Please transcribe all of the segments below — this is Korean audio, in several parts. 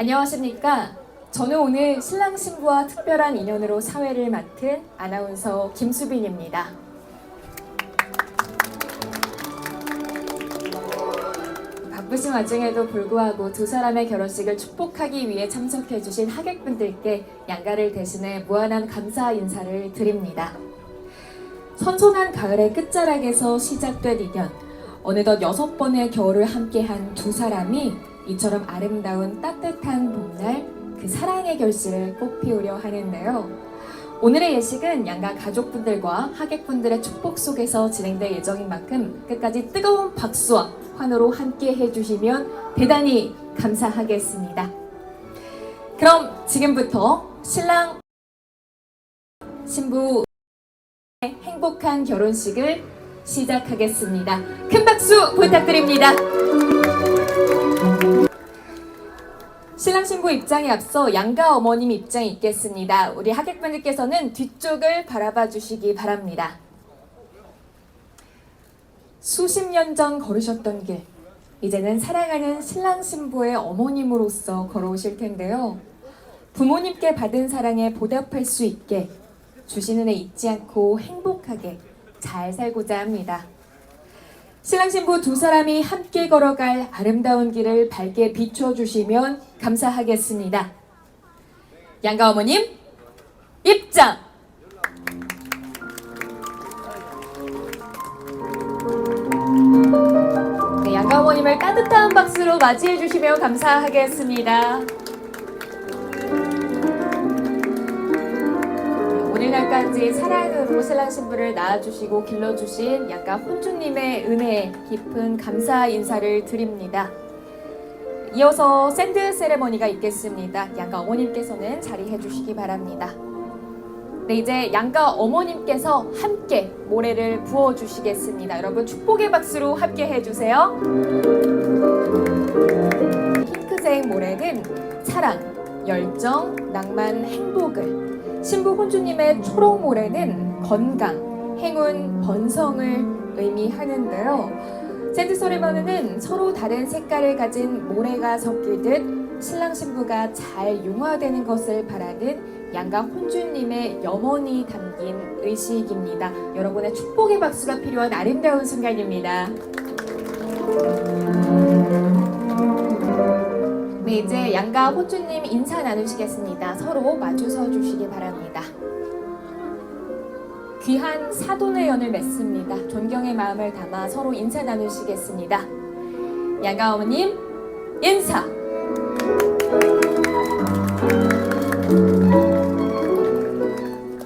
안녕하십니까. 저는 오늘 신랑 신부와 특별한 인연으로 사회를 맡은 아나운서 김수빈입니다. 바쁘신 와중에도 불구하고 두 사람의 결혼식을 축복하기 위해 참석해주신 하객분들께 양가를 대신해 무한한 감사 인사를 드립니다. 선선한 가을의 끝자락에서 시작된 인연. 어느덧 여섯 번의 겨울을 함께한 두 사람이 이처럼 아름다운 따뜻한 봄날 그 사랑의 결실을 꽃피우려 하는데요. 오늘의 예식은 양가 가족분들과 하객분들의 축복 속에서 진행될 예정인 만큼 끝까지 뜨거운 박수와 환호로 함께 해주시면 대단히 감사하겠습니다. 그럼 지금부터 신랑 신부 행복한 결혼식을 시작하겠습니다. 큰 박수 부탁드립니다. 신랑 신부 입장에 앞서 양가 어머님 입장이 있겠습니다. 우리 하객분들께서는 뒤쪽을 바라봐 주시기 바랍니다. 수십 년 전 걸으셨던 길, 이제는 사랑하는 신랑 신부의 어머님으로서 걸어오실 텐데요. 부모님께 받은 사랑에 보답할 수 있게 주시는 애 잊지 않고 행복하게 잘 살고자 합니다. 신랑 신부 두 사람이 함께 걸어갈 아름다운 길을 밝게 비춰주시면 감사하겠습니다. 양가 어머님 입장! 네, 양가 어머님을 따뜻한 박수로 맞이해 주시면 감사하겠습니다. 오늘날까지 사랑으로 신랑 신부를 낳아주시고 길러주신 양가 혼주님의 은혜 깊은 감사 인사를 드립니다. 이어서 샌드 세레머니가 있겠습니다. 양가 어머님께서는 자리해 주시기 바랍니다. 네, 이제 양가 어머님께서 함께 모래를 부어 주시겠습니다. 여러분 축복의 박수로 함께 해주세요. 핑크색 모래는 사랑, 열정, 낭만, 행복을 신부 혼주님의 초록 모래는 건강, 행운, 번성을 의미하는데요. 샌드 소리머는 서로 다른 색깔을 가진 모래가 섞이듯 신랑 신부가 잘 융화되는 것을 바라는 양가 혼주님의 염원이 담긴 의식입니다. 여러분의 축복의 박수가 필요한 아름다운 순간입니다. 네, 이제 양가 혼주님 인사 나누시겠습니다. 서로 마주서 주시기 바랍니다. 귀한 사돈의 연을 맺습니다. 존경의 마음을 담아 서로 인사 나누시겠습니다. 양가 어머님 인사.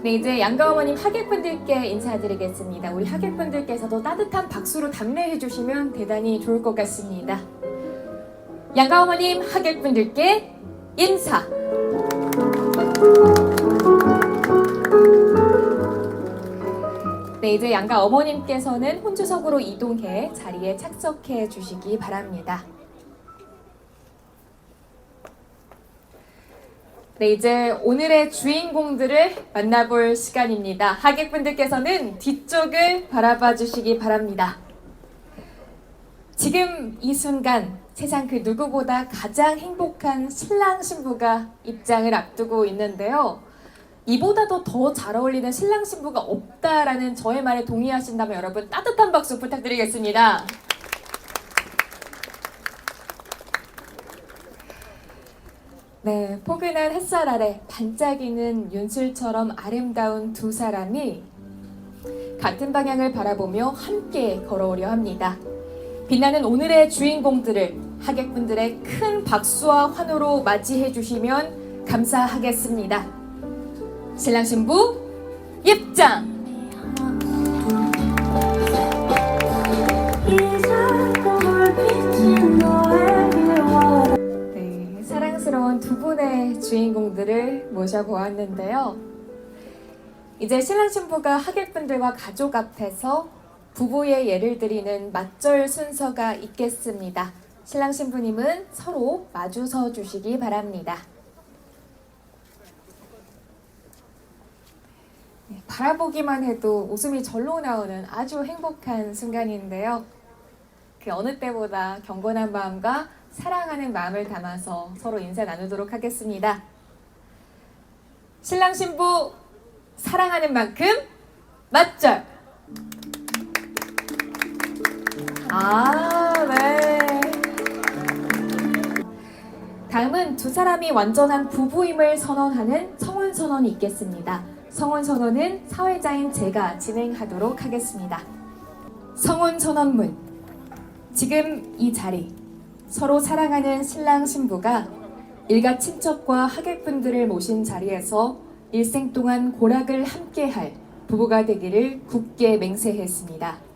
네, 이제 양가 어머님 하객분들께 인사드리겠습니다. 우리 하객분들께서도 따뜻한 박수로 답례해 주시면 대단히 좋을 것 같습니다. 양가 어머님 하객분들께 인사. 네, 이제 양가 어머님께서는 혼주석으로 이동해 자리에 착석해 주시기 바랍니다. 네, 이제 오늘의 주인공들을 만나볼 시간입니다. 하객분들께서는 뒤쪽을 바라봐 주시기 바랍니다. 지금 이 순간 세상 그 누구보다 가장 행복한 신랑 신부가 입장을 앞두고 있는데요. 이보다도 더 잘 어울리는 신랑 신부가 없다라는 저의 말에 동의하신다면 여러분 따뜻한 박수 부탁드리겠습니다. 네, 포근한 햇살 아래 반짝이는 윤술처럼 아름다운 두 사람이 같은 방향을 바라보며 함께 걸어오려 합니다. 빛나는 오늘의 주인공들을 하객분들의 큰 박수와 환호로 맞이해 주시면 감사하겠습니다. 신랑 신부 입장! 네, 사랑스러운 두 분의 주인공들을 모셔보았는데요. 이제 신랑 신부가 하객분들과 가족 앞에서 부부의 예를 드리는 맞절 순서가 있겠습니다. 신랑 신부님은 서로 마주서 주시기 바랍니다. 네, 바라보기만 해도 웃음이 절로 나오는 아주 행복한 순간인데요. 그 어느 때보다 경건한 마음과 사랑하는 마음을 담아서 서로 인사 나누도록 하겠습니다. 신랑 신부 사랑하는 만큼 맞절. 아, 네. 다음은 두 사람이 완전한 부부임을 선언하는 성혼 선언이 있겠습니다. 성혼 선언은 사회자인 제가 진행하도록 하겠습니다. 성혼 선언문. 지금 이 자리 서로 사랑하는 신랑 신부가 일가 친척과 하객분들을 모신 자리에서 일생 동안 고락을 함께할 부부가 되기를 굳게 맹세했습니다.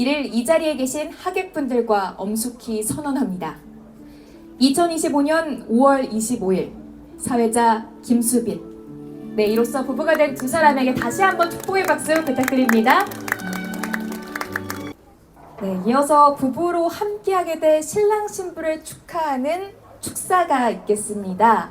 이를 이 자리에 계신 하객분들과 엄숙히 선언합니다. 2025년 5월 25일 사회자 김수빈 네 이로써 부부가 된 두 사람에게 다시 한번 축복의 박수 부탁드립니다. 네 이어서 부부로 함께하게 될 신랑 신부를 축하하는 축사가 있겠습니다.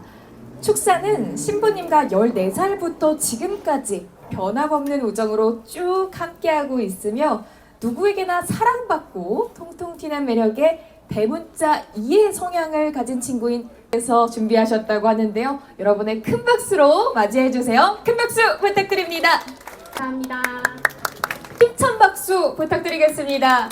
축사는 신부님과 14살부터 지금까지 변함없는 우정으로 쭉 함께하고 있으며 누구에게나 사랑받고 통통 튀는 매력의 대문자 2의 성향을 가진 친구인 에서 준비하셨다고 하는데요. 여러분의 큰 박수로 맞이해 주세요. 큰 박수 부탁드립니다. 감사합니다. 힘찬 박수 부탁드리겠습니다.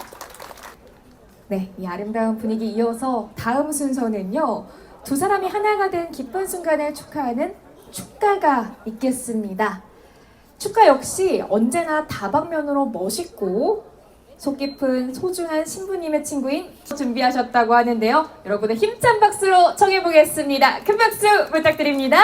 네, 이 아름다운 분위기 이어서 다음 순서는요. 두 사람이 하나가 된 기쁜 순간을 축하하는 축가가 있겠습니다. 축가 역시 언제나 다방면으로 멋있고 속 깊은 소중한 신부님의 친구인 준비하셨다고 하는데요. 여러분의 힘찬 박수로 청해 보겠습니다. 큰 박수 부탁드립니다.